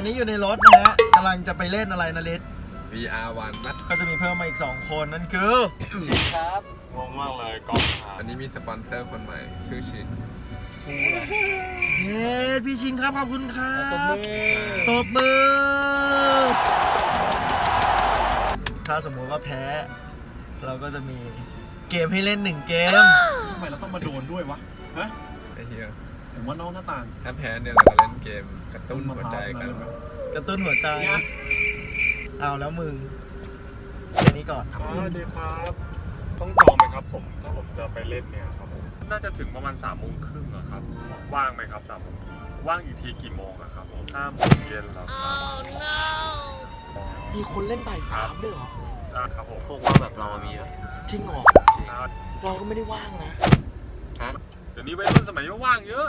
อนนี้อยู่ในรถนะฮะกำลังจะไปเล่นอะไรนะลิศ VR วันนะ ก็จะมีเพิ่มมาอีก 2 คนนั่นคือชินครับงงมากเลยกล้องหาอันนี้มีสปอนเซอร์คนใหม่ ชื่อชินเย้พี่ชินครับ ขอบคุณครับตบมือตบมือ ถ้าสมมุติว่าแพ้ เราก็จะมีเกมให้เล่นหนึ่งเกม ทำไมเราต้องมาโดนด้วยวะฮะไอ้เหี้ย ผมว่าน้องหน้าต่าง ถ้าแพ้เนี่ยเราจะเล่นเกมกระตุ้นหัวใจกัน กระตุ้นหัวใจ เอาแล้วมึงแค่นี้ก่อนสวัสดีครับ ต้องจองไหมครับ ผมถ้าผมจะไปเล่นเนี่ยครับผมน่าจะถึงประมาณสามโมงครึ่งอะครับ ว่างไหมครับสามโมงว่างอีกทีกี่โมงอะครับผมห้าโมงเย็นแล้วครับมีคนเล่นบ่ายสามด้วยเหรออ่าครับผมพวกว่างแบบเรามีไหมจริงเหรอครับเราก็ไม่ได้ว่างนะฮะ เดี๋ยวนี้วัยรุ่นสมัยนี้ว่างเยอะ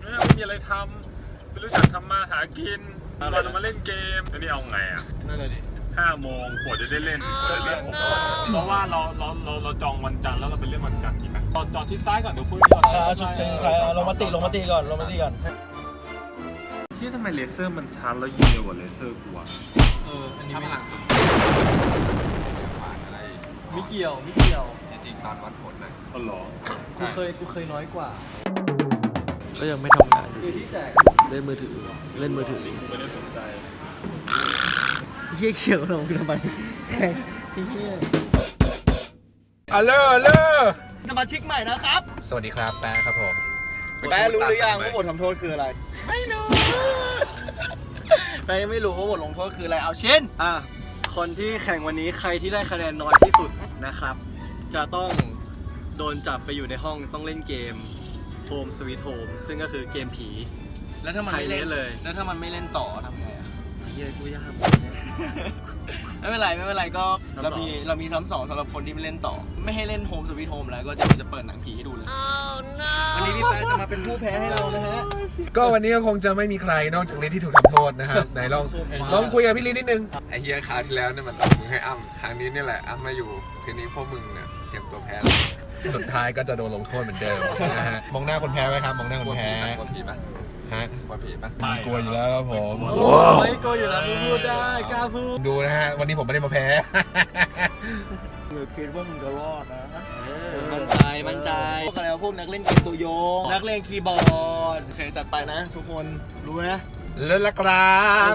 เนี่ยไม่มีอะไรทำไม่รู้จักทำมาหากินเราจะมาเล่นเกมแล้วนี่เอาไงอะนั่นเลยดิห้าโมงกว่าจะได้เล่นกว่าจะเล่นผมเพราะว่าเราเราเราเราจองวันจันทร์แล้วเราไปเล่นวันจันทร์ดีไหมจอดจอดที่ซ้ายก่อนเดี๋ยวคุยก่อนอ่าชุดเชิงใครลงมาติลงมาติก่อนลงมาติก่อนที่ทำไมเลเซอร์มันชาร์จแล้วยิงเร็วกว่าเลเซอร์กูอะเอออันนี้ถ้าไม่พลังจุดผ่านอะ ไรไม่เกี่ยวไม่เกี่ยวจริงๆตอนวัดผลนะอ๋อเหรอกูเคยกูเคยน้อยกว่า ก็ยังไม่ทำงานคือที่แจกเล่นมือถือ เล่นมือถือกูไม่ได้สนใจเฮี้ยเขียวลงทำไมแข่งเฮี้ยอัลเลอร์อัลเลอร์สมาชิกใหม่นะครับ สวัสดีครับแป๊ะครับผมแป๊ะรู้หรือยังว่าบททำโทษคืออะไร ไม่รู้แป๊ะยังไม่รู้ว่าบทลงโทษคืออะไร เอาเช่น อะ คนที่แข่งวันนี้ใครที่ได้คะแนนน้อยที่สุดนะครับ จะต้องโดนจับไปอยู่ในห้องต้องเล่นเกม Home Sweet Home ซึ่งก็คือเกมผี แล้วถ้ามันไม่เล่นเลย แล้วถ้ามันไม่เล่นต่อทำไงอะเยอะกูยากไม่เป็นไรไม่เป็นไรก็ เรามีเรามีซ้ำสองสำหรับคนที่ไม่เล่นต่อ ไม่ให้เล่นโฮมสวีทโฮมแล้วก็จะจะเปิดหนังผีให้ดูเลยวันนี้พี่แป๊ะจะมาเป็นผู้แพ้ให้เรานะฮะ ก็วันนี้ก็คงจะไม่มีใครนอกจากลิศที่ถูกทำโทษนะครับ ไหนลองลองคุยกับพี่ลิศนิดนึง ไอ้เฮียคราวที่แล้วเนี่ยมันต้องมึงให้อ้ำครั้งนี้เนี่ยแหละอ้ำมาอยู่ทีนี้พวกมึงเนี่ยเตรียมตัวแพ้แล้วสุดท้ายก็จะโดนลงโทษเหมือนเดิมนะฮะมองหน้าคนแพ้ไว้ครับมองหน้าคนแพ้ กลัวผีปะ ฮะกลัวผีปะมีกลัวอยู่แล้วครับผมโอ้ยก็อยู่แล้วพูดได้กล้าพูดดูนะฮะ วันนี้ผมไม่ได้มาแพ้เออคิดว่ามึงจะรอดนะมั่นใจมั่นใจพวกอะไรวะพวกนักเล่นเกมตัวโยง นักเล่นคีย์บอร์ดโอเคจัดไปนะ ทุกคนรู้นะแล้วละครับ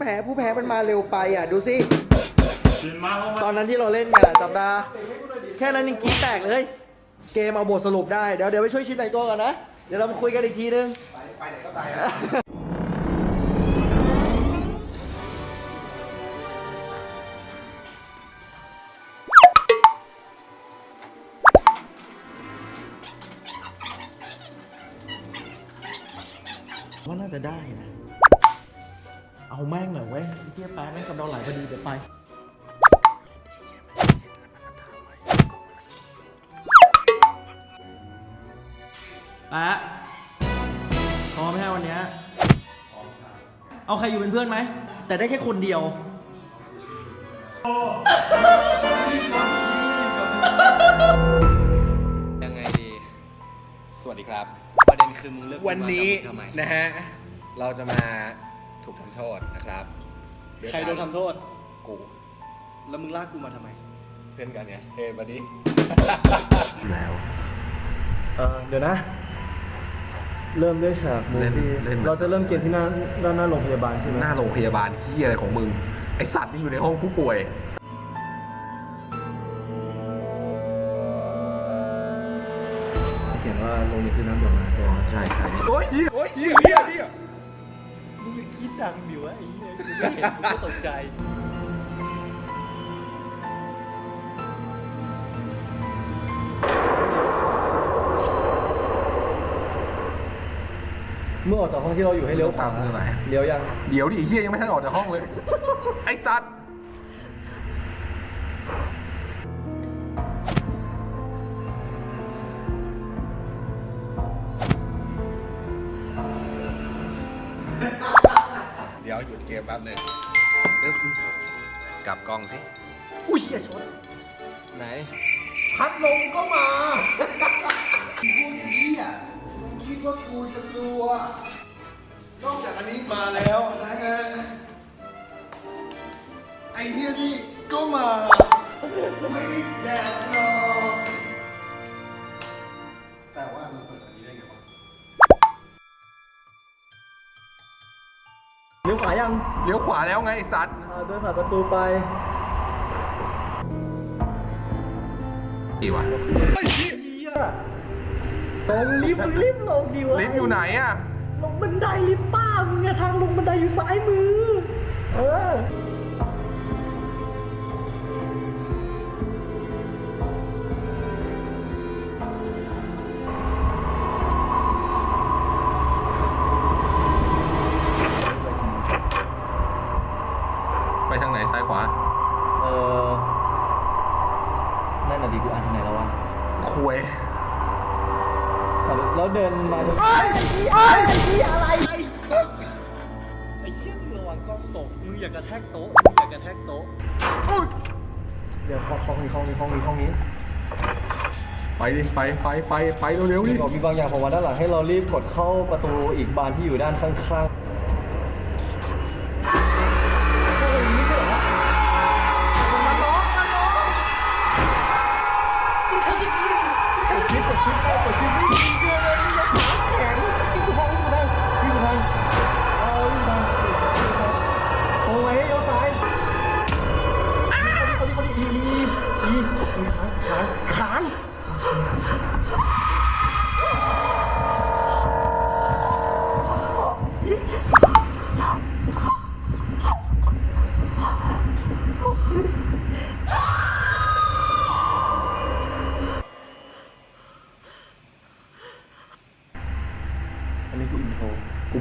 แพ้ผู้แพ้มันมาเร็วไปอะดูสิชินมาเข้ามาตอนนั้นที่เราเล่นกันอะจำได้แค่นั้นยังกรีดแตกเลย เกมเอาบทสรุปได้เดี๋ยวเดี๋ยวไปช่วยชิดแต่งตัวก่อนนะ เดี๋ยวเรามาคุยกันอีกทีนึง ไปไหนก็ไปว่าน่าจะได้นะ เอาแม่งหน่อยเว้ยไอ้เทียแป๊ะแม่งกำลังไหลพอดีเดี๋ยวไปเอะพร้อมไหมฮะวันเนี้ยเอาใครอยู่เป็นเพื่อนไหม แต่ได้แค่คนเดียว ยังไงดี สวัสดีครับ ประเด็นคือมึงเลือกวันนี้มากับมึงทำไม นะฮะ เราจะมา ถูกทำโทษนะครับใครโดนทำโทษ กู แล้วมึงลากกูมาทำไม เพื่อนกันไงเฮ้ยบัดดี้เออเดี๋ยวนะ เริ่มด้วยฉากมูเล่นฟี่เล่น เราจะเริ่มเกมที่หน้าด้านหน้าโรงพยาบาลใช่ไหมหน้าโรงพยาบาลที่อะไรของมึง ไอสัตว์ที่อยู่ในห้องผู้ป่วย เขียนว่าโรงนี้คือน้ำดื่มมาตัวใช่ใช่โอ้ยเฮียโอ้ยเฮียเฮียเฮียมึ งคิดดังดิวะไอ้เหี้ยกูไม่เห็นกูก็ตกใจ เมื่อออกจากห้องที่เราอยู่ให้เลี้ยวขวาตามมือไหนเลี้ยวยัง เดี๋ยวดิไอ้เฮียยังไม่ทันออกจากห้องเลย ไอสัตว์ เดี๋ยวหยุดเกมแป๊บหนึงอึ๊บกลับกล้องสิ อุ้ยอย่าชนไหน พัดลมก็มา เลี้ยวขวายังเลี้ยวขวาแล้วไงไอสัตว์ อ่าเดินผ่านประตูไปกี่วะลงลิฟต์ลิฟต์ลงดีวะลิฟต์อยู่ไหนอะลงบันไดลิฟต์ป้ามึงอะทางลงบันไดอยู่ซ้ายมือ เออ ชี่ยมึงระวังกล้องตกมึงอย่ากระแทกโต๊ะมึงอย่ากระแทกโต๊ะเดี๋ยวห้องนี้ห้องนี้ห้องนี้ห้องนี้ไปดิไปไปไปไปเร็วๆดิบอกมีบางอย่างผมมาด้านหลังให้เรารีบกดเข้าประตูอีกบานที่อยู่ด้านข้างๆ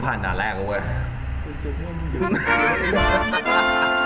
ผ่านด่านแรกแล้วเว้ยเจอเพื่อนมึงอยู่